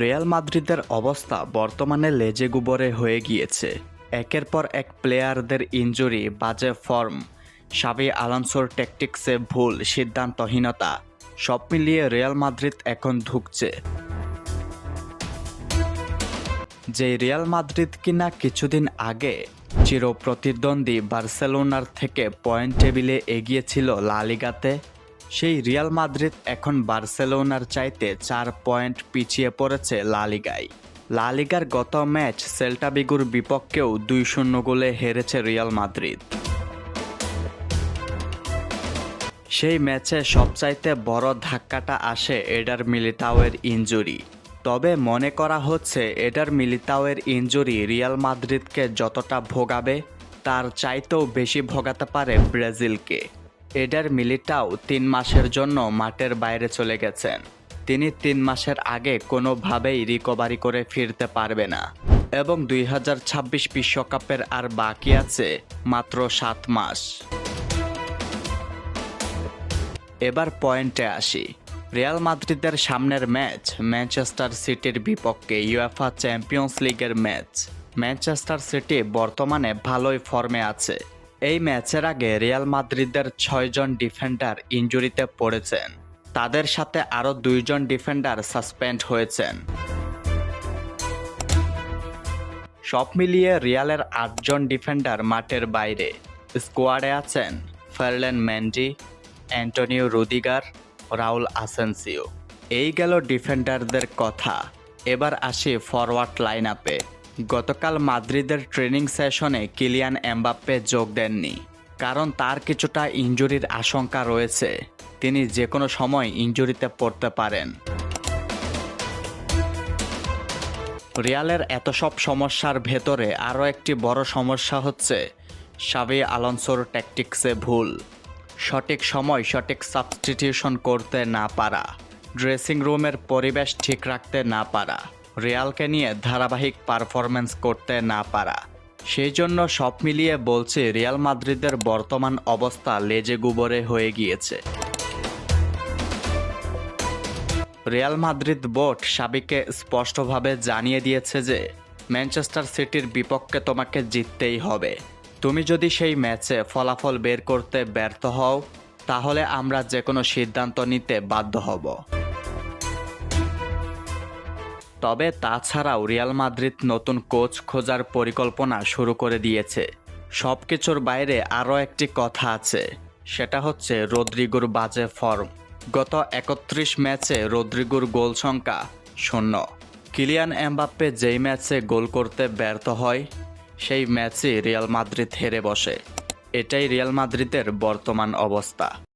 Real মাদ্রিদের অবস্থা বর্তমানে লেজে গুবরে হয়ে গিয়েছে। একের পর এক প্লেয়ারদের ইনজুরি, বাজে ফর্ম। সাবি আলানসোর ট্যাকটিক্সে ভুল সিদ্ধান্তহীনতা। সব মিলিয়ে রিয়াল মাদ্রিদ এখন ধুকছে। যে রিয়াল মাদ্রিদ কিনা কিছুদিন আগে চির প্রতিদ্বন্দ্বী বার্সেলোনার থেকে পয়েন্ট টেবিলে এগিয়েছিল লালিগাতে সেই রিয়াল মাদ্রিদ এখন বার্সেলোনার চাইতে চার পয়েন্ট পিছিয়ে পড়েছে লালিগায় লালিগার গত ম্যাচ সেল্টাবিগুর বিপক্ষেও দুই শূন্য গোলে হেরেছে রিয়াল মাদ্রিদ। সেই ম্যাচে সবচাইতে বড় ধাক্কাটা আসে এডার মিলিতাওয়ের ইনজুরি। তবে মনে করা হচ্ছে এডার মিলিতাওয়ের ইনজুরি রিয়াল মাদ্রিদকে যতটা ভোগাবে, তার চাইতেও বেশি ভোগাতে পারে ব্রাজিলকে। এডার মিলিটাও তিন মাসের জন্য মাঠের বাইরে চলে গেছেন। তিনি তিন মাসের আগে কোনোভাবেই রিকভারি করে ফিরতে পারবে না। এবং দুই হাজার ছাব্বিশ বিশ্বকাপের আর বাকি আছে মাত্র সাত মাস। এবার পয়েন্টে আসি। রিয়াল মাদ্রিদের সামনের ম্যাচ ম্যানচেস্টার সিটির বিপক্ষে ইউএফা চ্যাম্পিয়ন্স লিগের ম্যাচ। ম্যানচেস্টার সিটি বর্তমানে ভালোই ফর্মে আছে। এই ম্যাচের আগে রিয়াল মাদ্রিদের ছয়জন ডিফেন্ডার ইনজুরিতে পড়েছেন। তাদের সাথে আরও দুইজন ডিফেন্ডার সাসপেন্ড হয়েছেন। সব মিলিয়ে রিয়ালের আটজন ডিফেন্ডার মাঠের বাইরে। স্কোয়াডে আছেন Ferland Mendy Antonio Rudiger, Raul Asensio. এই গেল ডিফেন্ডারদের কথা। এবার আসি ফরওয়ার্ড লাইন আপে গতকাল মাদ্রিদের ট্রেনিং সেশনে কিলিয়ান এমবাপ্পে যোগ দেননি, কারণ তার কিছুটা ইনজুরির আশঙ্কা রয়েছে। তিনি যে কোনো সময় ইনজুরিতে পড়তে পারেন। রিয়ালের এত সব সমস্যার ভেতরে আরও একটি বড় সমস্যা হচ্ছে সাবি আলনসোর ট্যাকটিক্সে ভুল। সঠিক সময় সঠিক সাবস্টিটিউশন করতে না পারা, ড্রেসিং রুমের পরিবেশ ঠিক রাখতে না পারা। রিয়ালকে নিয়ে ধারাবাহিক পারফরমেন্স করতে না পারা। সেই জন্য সব মিলিয়ে বলছে রিয়াল মাদ্রিদের বর্তমান অবস্থা লেজে গুবরে হয়ে গিয়েছে। রিয়াল মাদ্রিদ বোর্ড সাবিকে স্পষ্টভাবে জানিয়ে দিয়েছে যে, ম্যানচেস্টার সিটির বিপক্ষে তোমাকে জিততেই হবে। তুমি যদি সেই ম্যাচে ফলাফল বের করতে ব্যর্থ হও, তাহলে আমরা যে কোনো সিদ্ধান্ত নিতে বাধ্য হব। তবে তাছাড়াও রিয়াল মাদ্রিদ নতুন কোচ খোঁজার পরিকল্পনা শুরু করে দিয়েছে। সব কিছুর বাইরে আরও একটি কথা আছে, সেটা হচ্ছে রদ্রিগুর বাজে ফর্ম। গত একত্রিশ ম্যাচে রদ্রিগুর গোল সংখ্যা শূন্য। কিলিয়ান এমবাপ্পে যেই ম্যাচে গোল করতে ব্যর্থ হয়, সেই ম্যাচে রিয়াল মাদ্রিদ হেরে বসে। এটাই রিয়াল মাদ্রিদের বর্তমান অবস্থা।